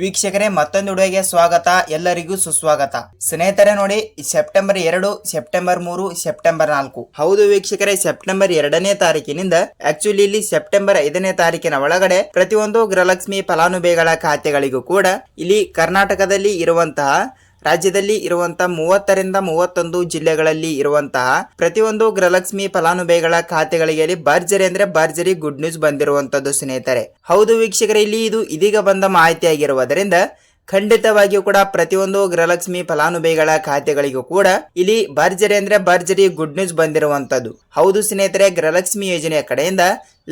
ವೀಕ್ಷಕರೇ, ಮತ್ತೊಂದು ವಿಡಿಯೋಗೆ ಸ್ವಾಗತ. ಎಲ್ಲರಿಗೂ ಸುಸ್ವಾಗತ. ಸ್ನೇಹಿತರೆ, ನೋಡಿ, ಸೆಪ್ಟೆಂಬರ್ ಎರಡು, ಸೆಪ್ಟೆಂಬರ್ ಮೂರು, ಸೆಪ್ಟೆಂಬರ್ ನಾಲ್ಕು. ಹೌದು ವೀಕ್ಷಕರೇ, ಸೆಪ್ಟೆಂಬರ್ ಎರಡನೇ ತಾರೀಕಿನಿಂದ ಆಕ್ಚುಲಿ ಇಲ್ಲಿ ಸೆಪ್ಟೆಂಬರ್ ಐದನೇ ತಾರೀಕಿನ ಒಳಗಡೆ ಪ್ರತಿಯೊಂದು ಗೃಹಲಕ್ಷ್ಮಿ ಫಲಾನುಭವಿಗಳ ಖಾತೆಗಳಿಗೂ ಕೂಡ ಇಲ್ಲಿ ಕರ್ನಾಟಕದಲ್ಲಿ ಇರುವಂತಹ ರಾಜ್ಯದಲ್ಲಿ ಇರುವಂತಹ ಮೂವತ್ತರಿಂದ ಮೂವತ್ತೊಂದು ಜಿಲ್ಲೆಗಳಲ್ಲಿ ಇರುವಂತಹ ಪ್ರತಿಯೊಂದು ಗೃಹಲಕ್ಷ್ಮಿ ಫಲಾನುಭವಿಗಳ ಖಾತೆಗಳಿಗೆ ಭರ್ಜರಿ ಅಂದ್ರೆ ಭರ್ಜರಿ ಗುಡ್ ನ್ಯೂಸ್ ಬಂದಿರುವಂತದ್ದು ಸ್ನೇಹಿತರೆ. ಹೌದು ವೀಕ್ಷಕರೇ, ಇಲ್ಲಿ ಇದು ಇದೀಗ ಬಂದ ಮಾಹಿತಿಯಾಗಿರುವುದರಿಂದ ಖಂಡಿತವಾಗಿಯೂ ಕೂಡ ಪ್ರತಿಯೊಂದು ಗೃಹಲಕ್ಷ್ಮಿ ಫಲಾನುಭವಿಗಳ ಖಾತೆಗಳಿಗೂ ಕೂಡ ಇಲ್ಲಿ ಭರ್ಜರಿ ಅಂದ್ರೆ ಭರ್ಜರಿ ಗುಡ್ ನ್ಯೂಸ್ ಬಂದಿರುವಂತದ್ದು. ಹೌದು ಸ್ನೇಹಿತರೆ, ಗೃಹಲಕ್ಷ್ಮಿ ಯೋಜನೆಯ ಕಡೆಯಿಂದ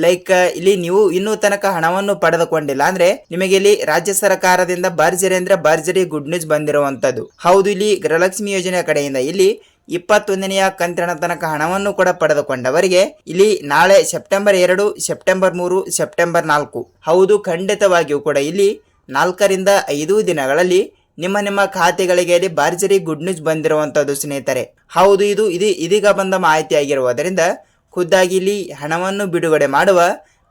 ಲೈಕ್ ಇಲ್ಲಿ ನೀವು ಇನ್ನೂ ತನಕ ಹಣವನ್ನು ಪಡೆದುಕೊಂಡಿಲ್ಲ ಅಂದ್ರೆ ನಿಮಗೆ ಇಲ್ಲಿ ರಾಜ್ಯ ಸರ್ಕಾರದಿಂದ ಭರ್ಜರಿ ಅಂದ್ರೆ ಭರ್ಜರಿ ಗುಡ್ ನ್ಯೂಸ್ ಬಂದಿರುವಂತದ್ದು. ಹೌದು, ಇಲ್ಲಿ ಗೃಹಲಕ್ಷ್ಮಿ ಯೋಜನೆಯ ಕಡೆಯಿಂದ ಇಲ್ಲಿ ಇಪ್ಪತ್ತೊಂದನೆಯ ಕಂತಿನ ತನಕ ಹಣವನ್ನು ಕೂಡ ಪಡೆದುಕೊಂಡವರಿಗೆ ಇಲ್ಲಿ ನಾಳೆ ಸೆಪ್ಟೆಂಬರ್ ಎರಡು, ಸೆಪ್ಟೆಂಬರ್ ಮೂರು, ಸೆಪ್ಟೆಂಬರ್ ನಾಲ್ಕು. ಹೌದು, ಖಂಡಿತವಾಗಿಯೂ ಕೂಡ ಇಲ್ಲಿ ನಾಲ್ಕರಿಂದ ಐದು ದಿನಗಳಲ್ಲಿ ನಿಮ್ಮ ನಿಮ್ಮ ಖಾತೆಗಳಿಗೆ ಭರ್ಜರಿ ಗುಡ್ ನ್ಯೂಸ್ ಬಂದಿರುವಂಥದ್ದು ಸ್ನೇಹಿತರೆ. ಹೌದು, ಇದು ಇದು ಇದೀಗ ಬಂದ ಮಾಹಿತಿ ಆಗಿರುವುದರಿಂದ ಖುದ್ದಾಗಿ ಇಲ್ಲಿ ಹಣವನ್ನು ಬಿಡುಗಡೆ ಮಾಡುವ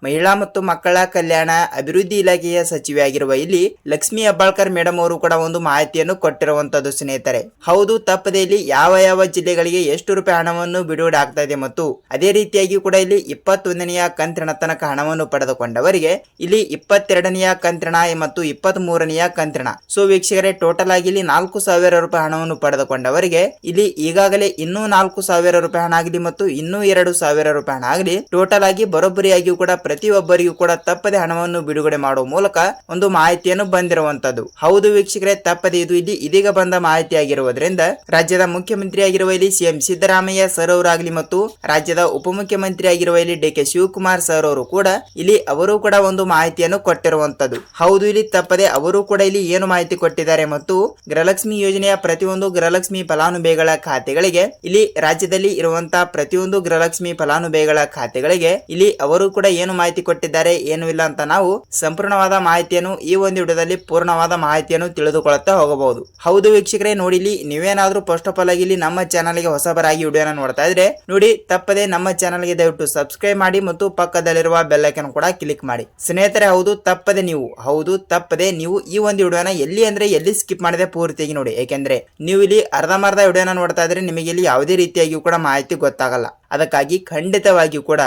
ಮಹಿಳಾ ಮತ್ತು ಮಕ್ಕಳ ಕಲ್ಯಾಣ ಅಭಿವೃದ್ಧಿ ಇಲಾಖೆಯ ಸಚಿವೆಯಾಗಿರುವ ಇಲ್ಲಿ ಲಕ್ಷ್ಮೀ ಹೆಬ್ಬಾಳ್ಕರ್ ಮೇಡಮ್ ಅವರು ಕೂಡ ಒಂದು ಮಾಹಿತಿಯನ್ನು ಕೊಟ್ಟಿರುವಂತದ್ದು ಸ್ನೇಹಿತರೆ. ಹೌದು, ತಪ್ಪದೆ ಇಲ್ಲಿ ಯಾವ ಯಾವ ಜಿಲ್ಲೆಗಳಿಗೆ ಎಷ್ಟು ರೂಪಾಯಿ ಹಣವನ್ನು ಬಿಡುಗಡೆ ಆಗ್ತಾ ಇದೆ ಮತ್ತು ಅದೇ ರೀತಿಯಾಗಿ ಕೂಡ ಇಲ್ಲಿ ಇಪ್ಪತ್ತೊಂದನೆಯ ಕಂತಿನ ತನಕ ಹಣವನ್ನು ಪಡೆದುಕೊಂಡವರಿಗೆ ಇಲ್ಲಿ ಇಪ್ಪತ್ತೆರಡನೆಯ ಕಂತಿನ ಮತ್ತು ಇಪ್ಪತ್ತ್ ಮೂರನೆಯ ಕಂತಿನ. ಸೊ, ವೀಕ್ಷಕರೇ ಟೋಟಲ್ ಆಗಿ ಇಲ್ಲಿ ನಾಲ್ಕು ಸಾವಿರ ರೂಪಾಯಿ ಹಣವನ್ನು ಪಡೆದುಕೊಂಡವರಿಗೆ ಇಲ್ಲಿ ಈಗಾಗಲೇ ಇನ್ನೂ ನಾಲ್ಕು ಸಾವಿರ ರೂಪಾಯಿ ಹಣ ಆಗಲಿ ಮತ್ತು ಇನ್ನೂ ಎರಡು ಸಾವಿರ ರೂಪಾಯಿ ಹಣ ಆಗಲಿ ಟೋಟಲ್ ಆಗಿ ಬರೋಬ್ಬರಿಯಾಗಿಯೂ ಕೂಡ ಪ್ರತಿಯೊಬ್ಬರಿಗೂ ಕೂಡ ತಪ್ಪದೆ ಹಣವನ್ನು ಬಿಡುಗಡೆ ಮಾಡುವ ಮೂಲಕ ಒಂದು ಮಾಹಿತಿಯನ್ನು ಬಂದಿರುವಂತದ್ದು. ಹೌದು ವೀಕ್ಷಕರೇ, ತಪ್ಪದೆ ಇದು ಇಲ್ಲಿ ಇದೀಗ ಬಂದ ಮಾಹಿತಿಯಾಗಿರುವುದರಿಂದ ರಾಜ್ಯದ ಮುಖ್ಯಮಂತ್ರಿ ಆಗಿರುವ ಇಲ್ಲಿ ಸಿಎಂ ಸಿದ್ದರಾಮಯ್ಯ ಸರ್ ಅವರಾಗಲಿ ಮತ್ತು ರಾಜ್ಯದ ಉಪಮುಖ್ಯಮಂತ್ರಿ ಆಗಿರುವ ಇಲ್ಲಿ ಡಿ ಕೆ ಶಿವಕುಮಾರ್ ಸರ್ ಅವರು ಕೂಡ ಇಲ್ಲಿ ಅವರು ಕೂಡ ಒಂದು ಮಾಹಿತಿಯನ್ನು ಕೊಟ್ಟಿರುವಂತದ್ದು. ಹೌದು, ಇಲ್ಲಿ ತಪ್ಪದೆ ಅವರು ಕೂಡ ಇಲ್ಲಿ ಏನು ಮಾಹಿತಿ ಕೊಟ್ಟಿದ್ದಾರೆ ಮತ್ತು ಗೃಹಲಕ್ಷ್ಮಿ ಯೋಜನೆಯ ಪ್ರತಿಯೊಂದು ಗೃಹಲಕ್ಷ್ಮಿ ಫಲಾನುಭವಿಗಳ ಖಾತೆಗಳಿಗೆ ಇಲ್ಲಿ ರಾಜ್ಯದಲ್ಲಿ ಇರುವಂತಹ ಪ್ರತಿಯೊಂದು ಗೃಹಲಕ್ಷ್ಮಿ ಫಲಾನುಭವಿಗಳ ಖಾತೆಗಳಿಗೆ ಇಲ್ಲಿ ಅವರು ಕೂಡ ಏನು ಮಾಹಿತಿ ಕೊಟ್ಟಿದ್ದಾರೆ, ಏನು ಇಲ್ಲ ಅಂತ ನಾವು ಸಂಪೂರ್ಣವಾದ ಮಾಹಿತಿಯನ್ನು ಈ ಒಂದು ವಿಡಿಯೋದಲ್ಲಿ ಪೂರ್ಣವಾದ ಮಾಹಿತಿಯನ್ನು ತಿಳಿದುಕೊಳ್ಳುತ್ತಾ ಹೋಗಬಹುದು. ಹೌದು ವೀಕ್ಷಕರೇ ನೋಡಿಲಿ ನೀವೇನಾದ್ರೂ ಫಸ್ಟ್ ಆಫ್ ಆಲ್ ಆಗಿ ಇಲ್ಲಿ ನಮ್ಮ ಚಾನಲ್ಗೆ ಹೊಸಬರಾಗಿ ವಿಡಿಯೋನ ನೋಡ್ತಾ ಇದ್ರೆ ನೋಡಿ, ತಪ್ಪದೆ ನಮ್ಮ ಚಾನಲ್ಗೆ ದಯವಿಟ್ಟು ಸಬ್ಸ್ಕ್ರೈಬ್ ಮಾಡಿ ಮತ್ತು ಪಕ್ಕದಲ್ಲಿರುವ ಬೆಲ್ ಐಕನ್ ಕೂಡ ಕ್ಲಿಕ್ ಮಾಡಿ. ಸ್ನೇಹಿತರೆ, ಹೌದು ತಪ್ಪದೆ ನೀವು, ಹೌದು ತಪ್ಪದೆ ನೀವು ಈ ಒಂದು ವಿಡಿಯೋನ ಎಲ್ಲಿ ಅಂದ್ರೆ ಎಲ್ಲಿ ಸ್ಕಿಪ್ ಮಾಡದೆ ಪೂರ್ತಿಯಾಗಿ ನೋಡಿ. ಏಕೆಂದ್ರೆ ನೀವು ಇಲ್ಲಿ ಅರ್ಧಮರ್ಧ ವಿಡಿಯೋನ ನೋಡ್ತಾ ಇದ್ರೆ ನಿಮಗೆ ಇಲ್ಲಿ ಯಾವುದೇ ರೀತಿಯಾಗಿಯೂ ಕೂಡ ಮಾಹಿತಿ ಗೊತ್ತಾಗಲ್ಲ. ಅದಕ್ಕಾಗಿ ಖಂಡಿತವಾಗಿಯೂ ಕೂಡ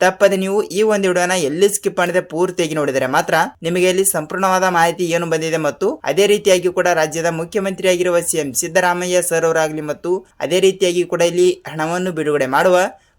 ತಪ್ಪದೆ ನೀವು ಈ ಒಂದು ವಿಡಿಯೋನ ಎಲ್ಲಿ ಸ್ಕಿಪ್ ಮಾಡಿದೆ ಪೂರ್ತಿಯಾಗಿ ನೋಡಿದರೆ ಮಾತ್ರ ನಿಮಗೆ ಇಲ್ಲಿ ಸಂಪೂರ್ಣವಾದ ಮಾಹಿತಿ ಏನು ಬಂದಿದೆ ಮತ್ತು ಅದೇ ರೀತಿಯಾಗಿ ಕೂಡ ರಾಜ್ಯದ ಮುಖ್ಯಮಂತ್ರಿ ಆಗಿರುವ ಸಿಎಂ ಸಿದ್ದರಾಮಯ್ಯ ಸರ್ ಅವರಾಗಲಿ ಮತ್ತು ಅದೇ ರೀತಿಯಾಗಿ ಕೂಡ ಇಲ್ಲಿ ಹಣವನ್ನು ಬಿಡುಗಡೆ ಮಾಡುವ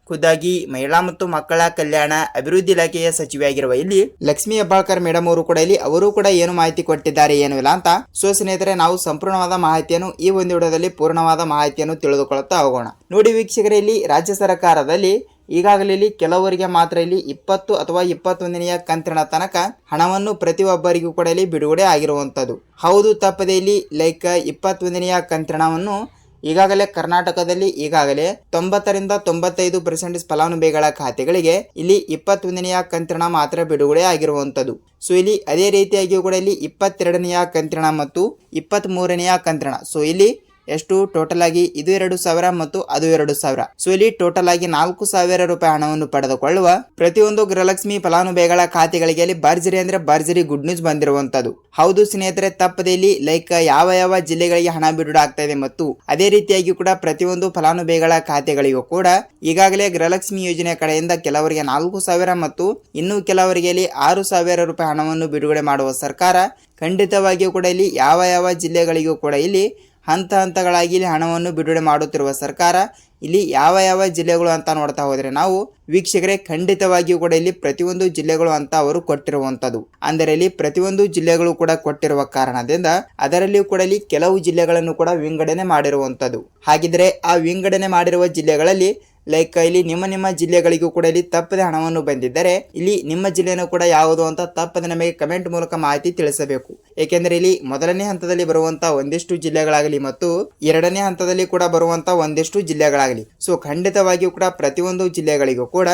ಖುದ್ದಾಗಿ ಮಹಿಳಾ ಮತ್ತು ಮಕ್ಕಳ ಕಲ್ಯಾಣ ಅಭಿವೃದ್ಧಿ ಇಲಾಖೆಯ ಸಚಿವೆಯಾಗಿರುವ ಇಲ್ಲಿ ಲಕ್ಷ್ಮಿ ಹೆಬ್ಬಾಳ್ಕರ್ ಮೇಡಮ್ ಅವರು ಕೂಡ ಇಲ್ಲಿ ಅವರು ಕೂಡ ಏನು ಮಾಹಿತಿ ಕೊಟ್ಟಿದ್ದಾರೆ ಏನು ಇಲ್ಲ ಅಂತ. ಸೊ ಸ್ನೇಹಿತರೆ, ನಾವು ಸಂಪೂರ್ಣವಾದ ಮಾಹಿತಿಯನ್ನು ಈ ಒಂದು ವಿಡಿಯೋದಲ್ಲಿ ಪೂರ್ಣವಾದ ಮಾಹಿತಿಯನ್ನು ತಿಳಿದುಕೊಳ್ಳುತ್ತಾ ಹೋಗೋಣ. ನೋಡಿ ವೀಕ್ಷಕರೇ, ಇಲ್ಲಿ ರಾಜ್ಯ ಸರ್ಕಾರದಲ್ಲಿ ಈಗಾಗಲೇ ಕೆಲವರಿಗೆ ಮಾತ್ರ ಇಲ್ಲಿ ಇಪ್ಪತ್ತು ಅಥವಾ ಇಪ್ಪತ್ತೊಂದನೆಯ ಕಂತಿನ ತನಕ ಹಣವನ್ನು ಪ್ರತಿಯೊಬ್ಬರಿಗೂ ಕೂಡ ಇಲ್ಲಿ ಬಿಡುಗಡೆ ಆಗಿರುವಂಥದ್ದು. ಹೌದು, ತಪ್ಪದೆ ಇಲ್ಲಿ ಲೈಕ್ ಇಪ್ಪತ್ತೊಂದನೆಯ ಕಂತಿನವನ್ನು ಈಗಾಗಲೇ ಕರ್ನಾಟಕದಲ್ಲಿ ಈಗಾಗಲೇ ತೊಂಬತ್ತರಿಂದ ತೊಂಬತ್ತೈದು ಪರ್ಸೆಂಟ್ ಫಲಾನುಭವಿಗಳ ಖಾತೆಗಳಿಗೆ ಇಲ್ಲಿ ಇಪ್ಪತ್ತೊಂದನೆಯ ಕಂತಿನ ಮಾತ್ರ ಬಿಡುಗಡೆ ಆಗಿರುವಂಥದ್ದು. ಸೊ ಇಲ್ಲಿ ಅದೇ ರೀತಿಯಾಗಿ ಕೂಡ ಇಲ್ಲಿ ಇಪ್ಪತ್ತೆರಡನೆಯ ಕಂತಿನ ಮತ್ತು ಇಪ್ಪತ್ತ್ ಮೂರನೆಯ ಕಂತಿನ ಸೊ ಇಲ್ಲಿ ಎಷ್ಟು? ಟೋಟಲ್ ಆಗಿ ಇದು ಎರಡು ಸಾವಿರ ಮತ್ತು ಅದು ಎರಡು ಸಾವಿರ. ಸೊ ಇಲ್ಲಿ ಟೋಟಲ್ ಆಗಿ ನಾಲ್ಕು ಸಾವಿರ ರೂಪಾಯಿ ಹಣವನ್ನು ಪಡೆದುಕೊಳ್ಳುವ ಪ್ರತಿಯೊಂದು ಗೃಹಲಕ್ಷ್ಮಿ ಫಲಾನುಭವಿಗಳ ಖಾತೆಗಳಿಗೆ ಅಲ್ಲಿ ಭರ್ಜರಿ ಅಂದ್ರೆ ಭರ್ಜರಿ ಗುಡ್ ನ್ಯೂಸ್ ಬಂದಿರುವಂತದ್ದು. ಹೌದು ಸ್ನೇಹಿತರೆ, ತಪ್ಪದೆ ಇಲ್ಲಿ ಲೈಕ್ ಯಾವ ಯಾವ ಜಿಲ್ಲೆಗಳಿಗೆ ಹಣ ಬಿಡುಗಡೆ ಆಗ್ತಾ ಇದೆ ಮತ್ತು ಅದೇ ರೀತಿಯಾಗಿ ಕೂಡ ಪ್ರತಿಯೊಂದು ಫಲಾನುಭವಿಗಳ ಖಾತೆಗಳಿಗೂ ಕೂಡ ಈಗಾಗಲೇ ಗೃಹಲಕ್ಷ್ಮಿ ಯೋಜನೆ ಕಡೆಯಿಂದ ಕೆಲವರಿಗೆ ನಾಲ್ಕು ಸಾವಿರ ಮತ್ತು ಇನ್ನು ಕೆಲವರಿಗೆ ಇಲ್ಲಿ ಆರು ಸಾವಿರ ರೂಪಾಯಿ ಹಣವನ್ನು ಬಿಡುಗಡೆ ಮಾಡುವ ಸರ್ಕಾರ ಖಂಡಿತವಾಗಿಯೂ ಕೂಡ ಇಲ್ಲಿ ಯಾವ ಯಾವ ಜಿಲ್ಲೆಗಳಿಗೂ ಕೂಡ ಇಲ್ಲಿ ಹಂತ ಹಂತಗಳಾಗಿ ಇಲ್ಲಿ ಹಣವನ್ನು ಬಿಡುಗಡೆ ಮಾಡುತ್ತಿರುವ ಸರ್ಕಾರ ಇಲ್ಲಿ ಯಾವ ಯಾವ ಜಿಲ್ಲೆಗಳು ಅಂತ ನೋಡ್ತಾ ಹೋದರೆ ನಾವು ವೀಕ್ಷಕರೇ ಖಂಡಿತವಾಗಿಯೂ ಕೂಡ ಇಲ್ಲಿ ಪ್ರತಿಯೊಂದು ಜಿಲ್ಲೆಗಳು ಅಂತ ಅವರು ಕೊಟ್ಟಿರುವಂಥದ್ದು. ಅಂದರೆ ಇಲ್ಲಿ ಪ್ರತಿಯೊಂದು ಜಿಲ್ಲೆಗಳು ಕೂಡ ಕೊಟ್ಟಿರುವ ಕಾರಣದಿಂದ ಅದರಲ್ಲಿಯೂ ಕೂಡ ಇಲ್ಲಿ ಕೆಲವು ಜಿಲ್ಲೆಗಳನ್ನು ಕೂಡ ವಿಂಗಡಣೆ ಮಾಡಿರುವಂಥದ್ದು. ಹಾಗಿದ್ರೆ ಆ ವಿಂಗಡಣೆ ಮಾಡಿರುವ ಜಿಲ್ಲೆಗಳಲ್ಲಿ ಲೈಕ್ ಇಲ್ಲಿ ನಿಮ್ಮ ನಿಮ್ಮ ಜಿಲ್ಲೆಗಳಿಗೂ ಕೂಡ ಇಲ್ಲಿ ತಪ್ಪದೆ ಹಣವನ್ನು ಬಂದಿದ್ದರೆ ಇಲ್ಲಿ ನಿಮ್ಮ ಜಿಲ್ಲೆನೂ ಕೂಡ ಯಾವುದು ಅಂತ ತಪ್ಪದೆ ನಮಗೆ ಕಮೆಂಟ್ ಮೂಲಕ ಮಾಹಿತಿ ತಿಳಿಸಬೇಕು. ಏಕೆಂದರೆ ಇಲ್ಲಿ ಮೊದಲನೇ ಹಂತದಲ್ಲಿ ಬರುವಂತಹ ಒಂದಿಷ್ಟು ಜಿಲ್ಲೆಗಳಾಗಲಿ ಮತ್ತು ಎರಡನೇ ಹಂತದಲ್ಲಿ ಕೂಡ ಬರುವಂತಹ ಒಂದಿಷ್ಟು ಜಿಲ್ಲೆಗಳಾಗಲಿ. ಸೊ ಖಂಡಿತವಾಗಿಯೂ ಕೂಡ ಪ್ರತಿಯೊಂದು ಜಿಲ್ಲೆಗಳಿಗೂ ಕೂಡ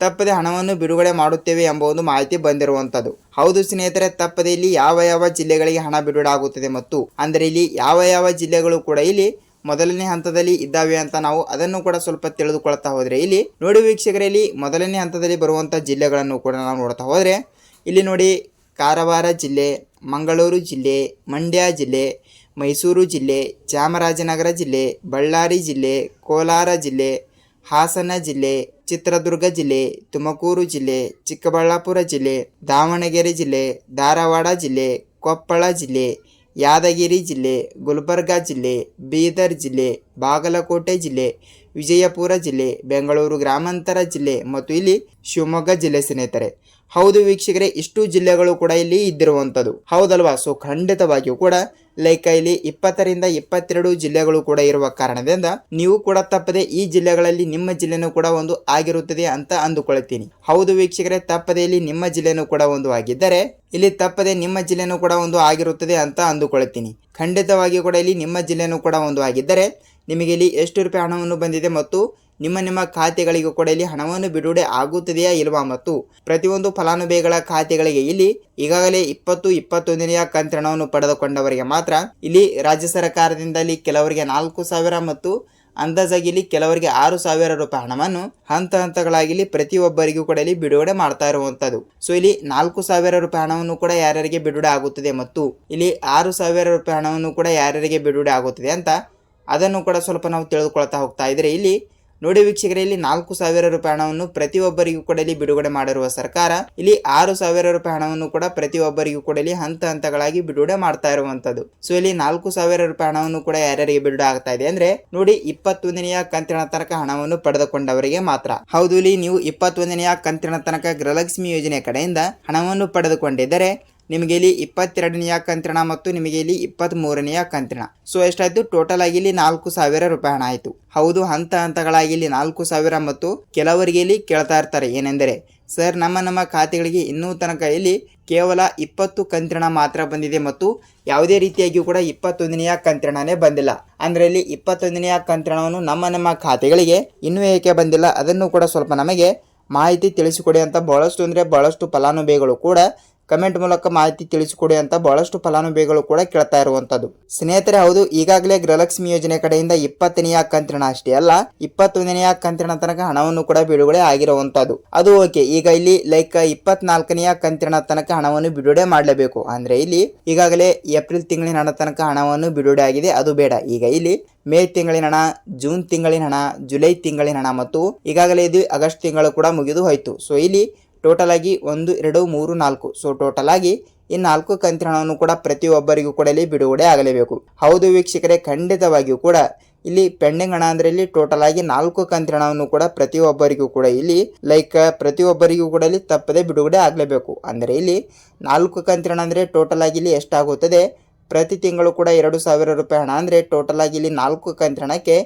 ತಪ್ಪದೆ ಹಣವನ್ನು ಬಿಡುಗಡೆ ಮಾಡುತ್ತೇವೆ ಎಂಬ ಒಂದು ಮಾಹಿತಿ ಬಂದಿರುವಂತದ್ದು ಹೌದು ಸ್ನೇಹಿತರೆ, ತಪ್ಪದೆ ಇಲ್ಲಿ ಯಾವ ಯಾವ ಜಿಲ್ಲೆಗಳಿಗೆ ಹಣ ಬಿಡುಗಡೆ ಆಗುತ್ತದೆ ಮತ್ತು, ಅಂದರೆ ಇಲ್ಲಿ ಯಾವ ಯಾವ ಜಿಲ್ಲೆಗಳು ಕೂಡ ಇಲ್ಲಿ ಮೊದಲನೇ ಹಂತದಲ್ಲಿ ಇದ್ದಾವೆ ಅಂತ ನಾವು ಅದನ್ನು ಕೂಡ ಸ್ವಲ್ಪ ತಿಳಿದುಕೊಳ್ತಾ ಹೋದರೆ, ಇಲ್ಲಿ ನೋಡಿ ವೀಕ್ಷಕರಲ್ಲಿ ಮೊದಲನೇ ಹಂತದಲ್ಲಿ ಬರುವಂಥ ಜಿಲ್ಲೆಗಳನ್ನು ಕೂಡ ನಾವು ನೋಡ್ತಾ ಹೋದರೆ, ಇಲ್ಲಿ ನೋಡಿ ಕಾರವಾರ ಜಿಲ್ಲೆ, ಮಂಗಳೂರು ಜಿಲ್ಲೆ, ಮಂಡ್ಯ ಜಿಲ್ಲೆ, ಮೈಸೂರು ಜಿಲ್ಲೆ, ಚಾಮರಾಜನಗರ ಜಿಲ್ಲೆ, ಬಳ್ಳಾರಿ ಜಿಲ್ಲೆ, ಕೋಲಾರ ಜಿಲ್ಲೆ, ಹಾಸನ ಜಿಲ್ಲೆ, ಚಿತ್ರದುರ್ಗ ಜಿಲ್ಲೆ, ತುಮಕೂರು ಜಿಲ್ಲೆ, ಚಿಕ್ಕಬಳ್ಳಾಪುರ ಜಿಲ್ಲೆ, ದಾವಣಗೆರೆ ಜಿಲ್ಲೆ, ಧಾರವಾಡ ಜಿಲ್ಲೆ, ಕೊಪ್ಪಳ ಜಿಲ್ಲೆ ಯಾದಗಿರಿ ಜಿಲ್ಲೆ, ಗುಲ್ಬರ್ಗ ಜಿಲ್ಲೆ, ಬೀದರ್ ಜಿಲ್ಲೆ, ಬಾಗಲಕೋಟೆ ಜಿಲ್ಲೆ, ವಿಜಯಪುರ ಜಿಲ್ಲೆ, ಬೆಂಗಳೂರು ಗ್ರಾಮಾಂತರ ಜಿಲ್ಲೆ ಮತ್ತು ಇಲ್ಲಿ ಶಿವಮೊಗ್ಗ ಜಿಲ್ಲೆ ಸ್ನೇಹಿತರೆ. ಹೌದು ವೀಕ್ಷಕರೇ, ಇಷ್ಟು ಜಿಲ್ಲೆಗಳು ಕೂಡ ಇಲ್ಲಿ ಇದ್ದಿರುವಂಥದ್ದು. ಹೌದಲ್ವಾ? ಸೊ ಖಂಡಿತವಾಗಿಯೂ ಕೂಡ ಲೈಕ್ ಇಲ್ಲಿ ಇಪ್ಪತ್ತರಿಂದ ಇಪ್ಪತ್ತೆರಡು ಜಿಲ್ಲೆಗಳು ಕೂಡ ಇರುವ ಕಾರಣದಿಂದ ನೀವು ಕೂಡ ತಪ್ಪದೆ ಈ ಜಿಲ್ಲೆಗಳಲ್ಲಿ ನಿಮ್ಮ ಜಿಲ್ಲೆನೂ ಕೂಡ ಒಂದು ಆಗಿರುತ್ತದೆ ಅಂತ ಅಂದುಕೊಳ್ತೀನಿ. ಹೌದು ವೀಕ್ಷಕರೇ, ತಪ್ಪದೆ ಇಲ್ಲಿ ನಿಮ್ಮ ಜಿಲ್ಲೆನೂ ಕೂಡ ಒಂದು ಆಗಿದ್ದರೆ, ಇಲ್ಲಿ ತಪ್ಪದೆ ನಿಮ್ಮ ಜಿಲ್ಲೆನೂ ಕೂಡ ಒಂದು ಆಗಿರುತ್ತದೆ ಅಂತ ಅಂದುಕೊಳ್ತೀನಿ. ಖಂಡಿತವಾಗಿಯೂ ಕೂಡ ಇಲ್ಲಿ ನಿಮ್ಮ ಜಿಲ್ಲೆನೂ ಕೂಡ ಒಂದು ಆಗಿದ್ದರೆ, ನಿಮಗೆ ಇಲ್ಲಿ ಎಷ್ಟು ರೂಪಾಯಿ ಹಣವನ್ನು ಬಂದಿದೆ ಮತ್ತು ನಿಮ್ಮ ನಿಮ್ಮ ಖಾತೆಗಳಿಗೂ ಕೂಡ ಇಲ್ಲಿ ಹಣವನ್ನು ಬಿಡುಗಡೆ ಆಗುತ್ತದೆಯಾ ಇಲ್ವಾ ಮತ್ತು ಪ್ರತಿಯೊಂದು ಫಲಾನುಭವಿಗಳ ಖಾತೆಗಳಿಗೆ ಇಲ್ಲಿ ಈಗಾಗಲೇ ಇಪ್ಪತ್ತು ಇಪ್ಪತ್ತೊಂದನೆಯ ಕಂತ್ರಣವನ್ನು ಪಡೆದುಕೊಂಡವರಿಗೆ ಮಾತ್ರ ಇಲ್ಲಿ ರಾಜ್ಯ ಸರ್ಕಾರದಿಂದ ಇಲ್ಲಿ ಕೆಲವರಿಗೆ ನಾಲ್ಕು ಸಾವಿರ ಮತ್ತು ಅಂದಾಜಾಗಿ ಇಲ್ಲಿ ಕೆಲವರಿಗೆ ಆರು ಸಾವಿರ ರೂಪಾಯಿ ಹಣವನ್ನು ಹಂತ ಹಂತಗಳಾಗಿ ಪ್ರತಿಯೊಬ್ಬರಿಗೂ ಕೂಡ ಇಲ್ಲಿ ಬಿಡುಗಡೆ ಮಾಡ್ತಾ ಇರುವಂತದ್ದು ಸೊ ಇಲ್ಲಿ ನಾಲ್ಕು ಸಾವಿರ ರೂಪಾಯಿ ಹಣವನ್ನು ಕೂಡ ಯಾರ್ಯಾರಿಗೆ ಬಿಡುಗಡೆ ಆಗುತ್ತದೆ ಮತ್ತು ಇಲ್ಲಿ ಆರು ಸಾವಿರ ರೂಪಾಯಿ ಹಣವನ್ನು ಕೂಡ ಯಾರ್ಯಾರಿಗೆ ಬಿಡುಗಡೆ ಆಗುತ್ತದೆ ಅಂತ ಅದನ್ನು ಕೂಡ ಸ್ವಲ್ಪ ನಾವು ತಿಳಿದುಕೊಳ್ತಾ ಹೋಗ್ತಾ ಇದ್ರೆ ಇಲ್ಲಿ ನೋಡಿ ವೀಕ್ಷಕರೇ, ಇಲ್ಲಿ ನಾಲ್ಕು ಸಾವಿರ ರೂಪಾಯಿ ಹಣವನ್ನು ಪ್ರತಿಯೊಬ್ಬರಿಗೂ ಕೂಡ ಬಿಡುಗಡೆ ಮಾಡಿರುವ ಸರ್ಕಾರ. ಇಲ್ಲಿ ಆರು ಸಾವಿರ ರೂಪಾಯಿ ಹಣವನ್ನು ಕೂಡ ಪ್ರತಿಯೊಬ್ಬರಿಗೂ ಕೂಡ ಇಲ್ಲಿ ಹಂತ ಹಂತಗಳಾಗಿ ಬಿಡುಗಡೆ ಮಾಡ್ತಾ ಇರುವಂತದ್ದು. ಸೊ ಇಲ್ಲಿ ನಾಲ್ಕು ಸಾವಿರ ರೂಪಾಯಿ ಹಣವನ್ನು ಕೂಡ ಯಾರ್ಯಾರಿಗೆ ಬಿಡುಗಡೆ ಆಗ್ತಾ ಇದೆ ಅಂದ್ರೆ, ನೋಡಿ ಇಪ್ಪತ್ತೊಂದನೆಯ ಕಂತಿನ ತನಕ ಹಣವನ್ನು ಪಡೆದುಕೊಂಡವರಿಗೆ ಮಾತ್ರ. ಹೌದು, ಇಲ್ಲಿ ನೀವು ಇಪ್ಪತ್ತೊಂದನೆಯ ಕಂತಿನ ತನಕ ಗೃಹಲಕ್ಷ್ಮಿ ಯೋಜನೆ ಕಡೆಯಿಂದ ಹಣವನ್ನು ಪಡೆದುಕೊಂಡಿದ್ದರೆ ನಿಮಗೆ ಇಲ್ಲಿ ಇಪ್ಪತ್ತೆರಡನೆಯ ಕಂತ್ರಣ ಮತ್ತು ನಿಮಗೆ ಇಲ್ಲಿ ಇಪ್ಪತ್ತ್ ಮೂರನೆಯ ಕಂತ್ರಣ. ಸೊ ಎಷ್ಟಾಯ್ತು? ಟೋಟಲ್ ಆಗಿ ಇಲ್ಲಿ ನಾಲ್ಕು ಸಾವಿರ ರೂಪಾಯಿ ಹಣ ಆಯಿತು. ಹೌದು, ಹಂತ ಹಂತಗಳಾಗಿ ಇಲ್ಲಿ ನಾಲ್ಕು ಸಾವಿರ ಮತ್ತು ಕೆಲವರಿಗೆ ಇಲ್ಲಿ ಕೇಳ್ತಾ ಇರ್ತಾರೆ. ಏನೆಂದರೆ ಸರ್ ನಮ್ಮ ನಮ್ಮ ಖಾತೆಗಳಿಗೆ ಇನ್ನೂ ತನಕ ಇಲ್ಲಿ ಕೇವಲ ಇಪ್ಪತ್ತು ಕಂತ್ರಣ ಮಾತ್ರ ಬಂದಿದೆ ಮತ್ತು ಯಾವುದೇ ರೀತಿಯಾಗಿಯೂ ಕೂಡ ಇಪ್ಪತ್ತೊಂದನೆಯ ಕಂತ್ರಣನೇ ಬಂದಿಲ್ಲ. ಅಂದರೆ ಇಲ್ಲಿ ಇಪ್ಪತ್ತೊಂದನೆಯ ಕಂತ್ರಣವನ್ನು ನಮ್ಮ ನಮ್ಮ ಖಾತೆಗಳಿಗೆ ಇನ್ನೂ ಏಕೆ ಬಂದಿಲ್ಲ? ಅದನ್ನು ಕೂಡ ಸ್ವಲ್ಪ ನಮಗೆ ಮಾಹಿತಿ ತಿಳಿಸಿಕೊಡಿ ಅಂತ ಬಹಳಷ್ಟು ಅಂದರೆ ಬಹಳಷ್ಟು ಫಲಾನುಭವಿಗಳು ಕೂಡ ಕಮೆಂಟ್ ಮೂಲಕ ಮಾಹಿತಿ ತಿಳಿಸಿಕೊಡಿ ಅಂತ ಬಹಳಷ್ಟು ಫಲಾನುಭವಿಗಳು ಕೂಡ ಕೇಳ್ತಾ ಇರುವಂತದ್ದು. ಸ್ನೇಹಿತರೆ, ಹೌದು, ಈಗಾಗಲೇ ಗೃಹಲಕ್ಷ್ಮಿ ಯೋಜನೆ ಕಡೆಯಿಂದ ಇಪ್ಪತ್ತನೆಯ ಕಂತಿನ ಅಷ್ಟೇ ಅಲ್ಲ ಇಪ್ಪತ್ತೊಂದನೆಯ ಕಂತಿನ ತನಕ ಹಣವನ್ನು ಕೂಡ ಬಿಡುಗಡೆ ಆಗಿರುವಂತದ್ದು. ಅದು ಓಕೆ, ಈಗ ಇಲ್ಲಿ ಲೈಕ್ ಇಪ್ಪತ್ನಾಲ್ಕನೆಯ ಕಂತಿನ ತನಕ ಹಣವನ್ನು ಬಿಡುಗಡೆ ಮಾಡಲೇಬೇಕು. ಅಂದ್ರೆ ಇಲ್ಲಿ ಈಗಾಗಲೇ ಏಪ್ರಿಲ್ ತಿಂಗಳಿನ ಹಣ ತನಕ ಹಣವನ್ನು ಬಿಡುಗಡೆ ಆಗಿದೆ, ಅದು ಬೇಡ. ಈಗ ಇಲ್ಲಿ ಮೇ ತಿಂಗಳಿನ ಹಣ, ಜೂನ್ ತಿಂಗಳಿನ ಹಣ, ಜುಲೈ ತಿಂಗಳಿನ ಹಣ ಮತ್ತು ಈಗಾಗಲೇ ಇದು ಆಗಸ್ಟ್ ತಿಂಗಳು ಕೂಡ ಮುಗಿದು ಹೋಯ್ತು. ಸೊ ಇಲ್ಲಿ ಟೋಟಲ್ ಆಗಿ ಒಂದು, ಎರಡು, ಮೂರು, ನಾಲ್ಕು. ಸೊ ಟೋಟಲ್ ಆಗಿ ಈ ನಾಲ್ಕು ಕಂತಿನ ಹಣವನ್ನು ಕೂಡ ಪ್ರತಿಯೊಬ್ಬರಿಗೂ ಕೂಡ ಇಲ್ಲಿ ಬಿಡುಗಡೆ ಆಗಲೇಬೇಕು. ಹೌದು ವೀಕ್ಷಕರೇ, ಖಂಡಿತವಾಗಿಯೂ ಕೂಡ ಇಲ್ಲಿ ಪೆಂಡಿಂಗ್ ಹಣ ಅಂದ್ರೆ ಇಲ್ಲಿ ಟೋಟಲ್ ಆಗಿ ನಾಲ್ಕು ಕಂತಿನ ಹಣವನ್ನು ಕೂಡ ಪ್ರತಿಯೊಬ್ಬರಿಗೂ ಕೂಡ ಇಲ್ಲಿ ಲೈಕ್ ಪ್ರತಿಯೊಬ್ಬರಿಗೂ ಕೂಡ ಇಲ್ಲಿ ತಪ್ಪದೆ ಬಿಡುಗಡೆ ಆಗಲೇಬೇಕು. ಅಂದರೆ ಇಲ್ಲಿ ನಾಲ್ಕು ಕಂತಿನ ಅಂದರೆ ಟೋಟಲ್ ಆಗಿ ಇಲ್ಲಿ ಎಷ್ಟಾಗುತ್ತದೆ? ಪ್ರತಿ ತಿಂಗಳು ಕೂಡ ಎರಡು ಸಾವಿರ ರೂಪಾಯಿ ಹಣ ಅಂದರೆ ಟೋಟಲ್ ಆಗಿ ಇಲ್ಲಿ ನಾಲ್ಕು ಕಂತಿನ ಹಣಕ್ಕೆ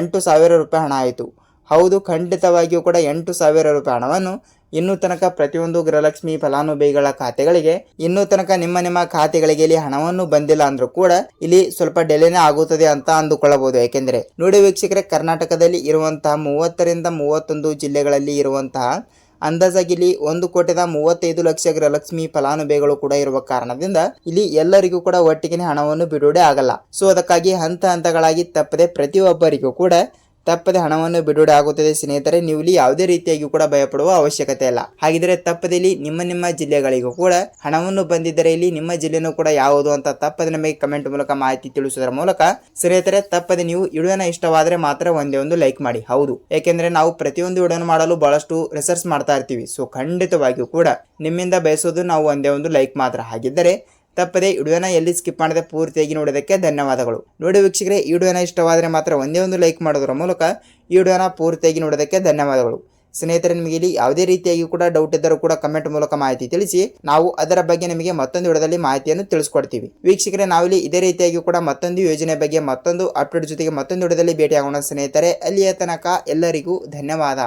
ಎಂಟು ಸಾವಿರ ರೂಪಾಯಿ ಹಣ ಆಯಿತು. ಹೌದು, ಖಂಡಿತವಾಗಿಯೂ ಕೂಡ ಎಂಟು ಸಾವಿರ ರೂಪಾಯಿ ಹಣವನ್ನು ಇನ್ನೂ ತನಕ ಪ್ರತಿಯೊಂದು ಗೃಹಲಕ್ಷ್ಮಿ ಫಲಾನುಭವಿಗಳ ಖಾತೆಗಳಿಗೆ, ಇನ್ನೂ ತನಕ ನಿಮ್ಮ ನಿಮ್ಮ ಖಾತೆಗಳಿಗೆ ಇಲ್ಲಿ ಹಣವನ್ನು ಬಂದಿಲ್ಲ ಅಂದ್ರೂ ಕೂಡ ಇಲ್ಲಿ ಸ್ವಲ್ಪ ಡೆಲೆನೇ ಆಗುತ್ತದೆ ಅಂತ ಅಂದುಕೊಳ್ಳಬಹುದು. ಯಾಕೆಂದ್ರೆ ನೋಡಿ ವೀಕ್ಷಕರೇ, ಕರ್ನಾಟಕದಲ್ಲಿ ಇರುವಂತಹ ಮೂವತ್ತರಿಂದ ಮೂವತ್ತೊಂದು ಜಿಲ್ಲೆಗಳಲ್ಲಿ ಇರುವಂತಹ ಅಂದಾಜಾಗಿ ಇಲ್ಲಿ ಒಂದು ಕೋಟಿದ ಮೂವತ್ತೈದು ಲಕ್ಷ ಗೃಹಲಕ್ಷ್ಮಿ ಫಲಾನುಭವಿಗಳು ಕೂಡ ಇರುವ ಕಾರಣದಿಂದ ಇಲ್ಲಿ ಎಲ್ಲರಿಗೂ ಕೂಡ ಒಟ್ಟಿಗೆ ಹಣವನ್ನು ಬಿಡುಗಡೆ ಆಗಲ್ಲ. ಸೊ ಅದಕ್ಕಾಗಿ ಹಂತ ಹಂತಗಳಾಗಿ ತಪ್ಪದೆ ಪ್ರತಿಯೊಬ್ಬರಿಗೂ ಕೂಡ ತಪ್ಪದೆ ಹಣವನ್ನು ಬಿಡುಗಡೆ ಆಗುತ್ತದೆ ಸ್ನೇಹಿತರೆ ನೀವು ಇಲ್ಲಿ ಯಾವುದೇ ರೀತಿಯಾಗಿ ಕೂಡ ಭಯಪಡುವ ಅವಶ್ಯಕತೆ ಇಲ್ಲ. ಹಾಗಿದ್ರೆ ತಪ್ಪದೆ ಇಲ್ಲಿ ನಿಮ್ಮ ನಿಮ್ಮ ಜಿಲ್ಲೆಗಳಿಗೂ ಕೂಡ ಹಣವನ್ನು ಬಂದಿದ್ದರೆ ಇಲ್ಲಿ ನಿಮ್ಮ ಜಿಲ್ಲೆನೂ ಕೂಡ ಯಾವುದು ಅಂತ ತಪ್ಪದೆ ನಮಗೆ ಕಮೆಂಟ್ ಮೂಲಕ ಮಾಹಿತಿ ತಿಳಿಸುವುದರ ಮೂಲಕ ಸ್ನೇಹಿತರೆ, ತಪ್ಪದೆ ನೀವು ವಿಡಿಯೋನ ಇಷ್ಟವಾದರೆ ಮಾತ್ರ ಒಂದೇ ಒಂದು ಲೈಕ್ ಮಾಡಿ. ಹೌದು. ಯಾಕೆಂದ್ರೆ ನಾವು ಪ್ರತಿಯೊಂದು ವಿಡಿಯೋನ ಮಾಡಲು ಬಹಳಷ್ಟು ರಿಸರ್ಚ್ ಮಾಡ್ತಾ ಇರ್ತೀವಿ. ಸೊ ಖಂಡಿತವಾಗಿಯೂ ಕೂಡ ನಿಮ್ಮಿಂದ ಬಯಸೋದು ನಾವು ಒಂದೇ ಒಂದು ಲೈಕ್ ಮಾತ್ರ. ಹಾಗಿದ್ದರೆ ತಪ್ಪದೆ ವಿಡಿಯೋನ ಎಲ್ಲಿ ಸ್ಕಿಪ್ ಮಾಡದೆ ಪೂರ್ತಿಯಾಗಿ ನೋಡೋದಕ್ಕೆ ಧನ್ಯವಾದಗಳು. ನೋಡಿ ವೀಕ್ಷಕರೇ, ಈ ವಿಡಿಯೋನ ಇಷ್ಟವಾದರೆ ಮಾತ್ರ ಒಂದೇ ಒಂದು ಲೈಕ್ ಮಾಡೋದ್ರ ಮೂಲಕ ಈ ವಿಡಿಯೋನ ಪೂರ್ತಿಯಾಗಿ ನೋಡೋದಕ್ಕೆ ಧನ್ಯವಾದಗಳು. ಸ್ನೇಹಿತರೆ, ನಿಮಗೆ ಇಲ್ಲಿ ಯಾವುದೇ ರೀತಿಯಾಗಿ ಕೂಡ ಡೌಟ್ ಇದ್ದರೂ ಕೂಡ ಕಮೆಂಟ್ ಮೂಲಕ ಮಾಹಿತಿ ತಿಳಿಸಿ, ನಾವು ಅದರ ಬಗ್ಗೆ ನಿಮಗೆ ಮತ್ತೊಂದು ವಿಡಿಯೋದಲ್ಲಿ ಮಾಹಿತಿಯನ್ನು ತಿಳಿಸ್ಕೊಡ್ತೀವಿ. ವೀಕ್ಷಕರೇ ನಾವಿಲ್ಲಿ ಇದೇ ರೀತಿಯಾಗಿ ಕೂಡ ಮತ್ತೊಂದು ಯೋಜನೆ ಬಗ್ಗೆ ಮತ್ತೊಂದು ಅಪ್ಡೇಟ್ ಜೊತೆಗೆ ಮತ್ತೊಂದು ವಿಡಿಯೋದಲ್ಲಿ ಭೇಟಿಯಾಗೋಣ ಸ್ನೇಹಿತರೆ. ಅಲ್ಲಿಯ ತನಕ ಎಲ್ಲರಿಗೂ ಧನ್ಯವಾದ.